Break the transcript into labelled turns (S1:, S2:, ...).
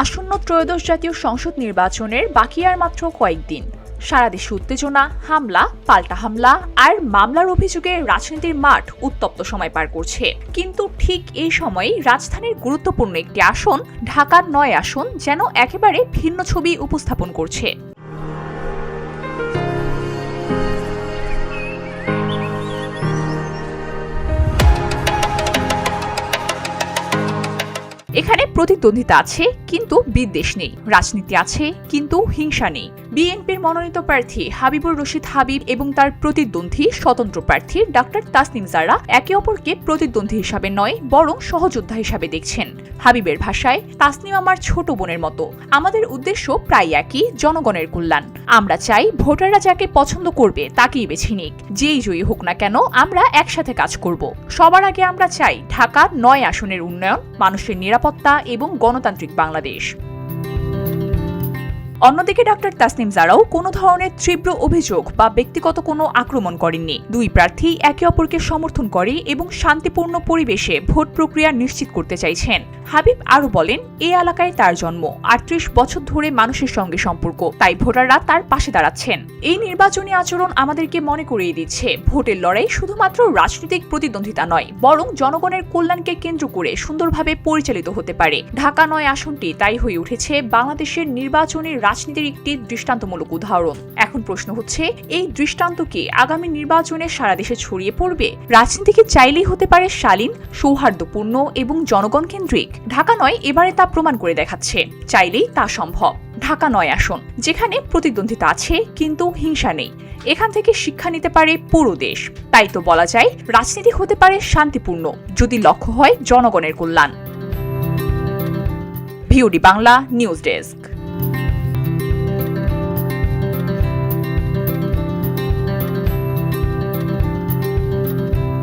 S1: আসন্ন ত্রয়োদশ জাতীয় সংসদ নির্বাচনের বাকি আর মাত্র কয়েকদিন। সারা দেশে উত্তেজনা, হামলা, পাল্টা হামলা আর মামলার অভিযোগে রাজনীতির মাঠ উত্তপ্ত সময় পার করছে। কিন্তু ঠিক এই সময়েই রাজধানীর গুরুত্বপূর্ণ একটি আসন, ঢাকার নয় আসন, যেন একেবারে ভিন্ন ছবি উপস্থাপন করছে। এখানে প্রতিদ্বন্দ্বিতা আছে, কিন্তু বিদ্বেষ নেই। রাজনীতি আছে, কিন্তু হিংসা নেই। বিএনপির মনোনীত প্রার্থী হাবিবুর রশিদ হাবিব এবং তার প্রতিদ্বন্দ্বী স্বতন্ত্র প্রার্থী ডাক্তার তাসনিম জারা একে অপরকে প্রতিদ্বন্দ্বী হিসাবে নয়, বরং সহযোদ্ধা হিসাবে দেখছেন। হাবিবের ভাষায়, তাসনিম আমার ছোট বোনের মতো। আমাদের উদ্দেশ্য প্রায় একই, জনগণের কল্যাণ। আমরা চাই ভোটাররা যাকে পছন্দ করবে তাকেই বেছে নিক। যেই জয়ী হোক না কেন, আমরা একসাথে কাজ করব। সবার আগে আমরা চাই ঢাকা নয় আসনের উন্নয়ন, মানুষের নিরাপত্তা এবং গণতান্ত্রিক বাংলাদেশ। অন্যদিকে ডক্টর তাসনিম জারাও কোনো ধরনের তীব্র অভিযোগ বা ব্যক্তিগত কোনো আক্রমণ করেননি। দুই প্রার্থী একে অপরকে সমর্থন করে এবং শান্তিপূর্ণ পরিবেশে ভোট প্রক্রিয়া নিশ্চিত করতে চাইছেন। হাবিব আরও বলেন, এ এলাকায় তার জন্ম। আটত্রিশ বছর ধরে মানুষের সঙ্গে সম্পর্ক। তাই ভোটাররা তার পাশে দাঁড়াচ্ছেন। এই নির্বাচনী আচরণ আমাদেরকে মনে করিয়ে দিচ্ছে। ভোটের লড়াই শুধুমাত্র রাজনৈতিক প্রতিদ্বন্দ্বিতা নয়, বরং জনগণের কল্যাণকে কেন্দ্র করে সুন্দরভাবে পরিচালিত হতে পারে। ঢাকা নয় আসনটি তাই হয়ে উঠেছে বাংলাদেশের নির্বাচনী রাজনীতির একটি দৃষ্টান্তমূলক উদাহরণ। এখন প্রশ্ন হচ্ছে, এই দৃষ্টান্ত কি আগামী নির্বাচনে সারা দেশে ছড়িয়ে পড়বে? রাজনীতিকে চাইলেই হতে পারে শালীন, সৌহার্দ্যপূর্ণ এবং জনগণ কেন্দ্রিক ঢাকা নয়, এবারে তা প্রমাণ করে দেখাচ্ছে। চাইলেই তা সম্ভব। ঢাকা নয় আসন, যেখানে প্রতিদ্বন্দ্বিতা আছে কিন্তু হিংসা নেই। এখান থেকে শিক্ষা নিতে পারে পুরো দেশ। তাই তো বলা যায়, রাজনীতি হতে পারে শান্তিপূর্ণ, যদি লক্ষ্য হয় জনগণের কল্যাণ। VOD Bangla, news desk.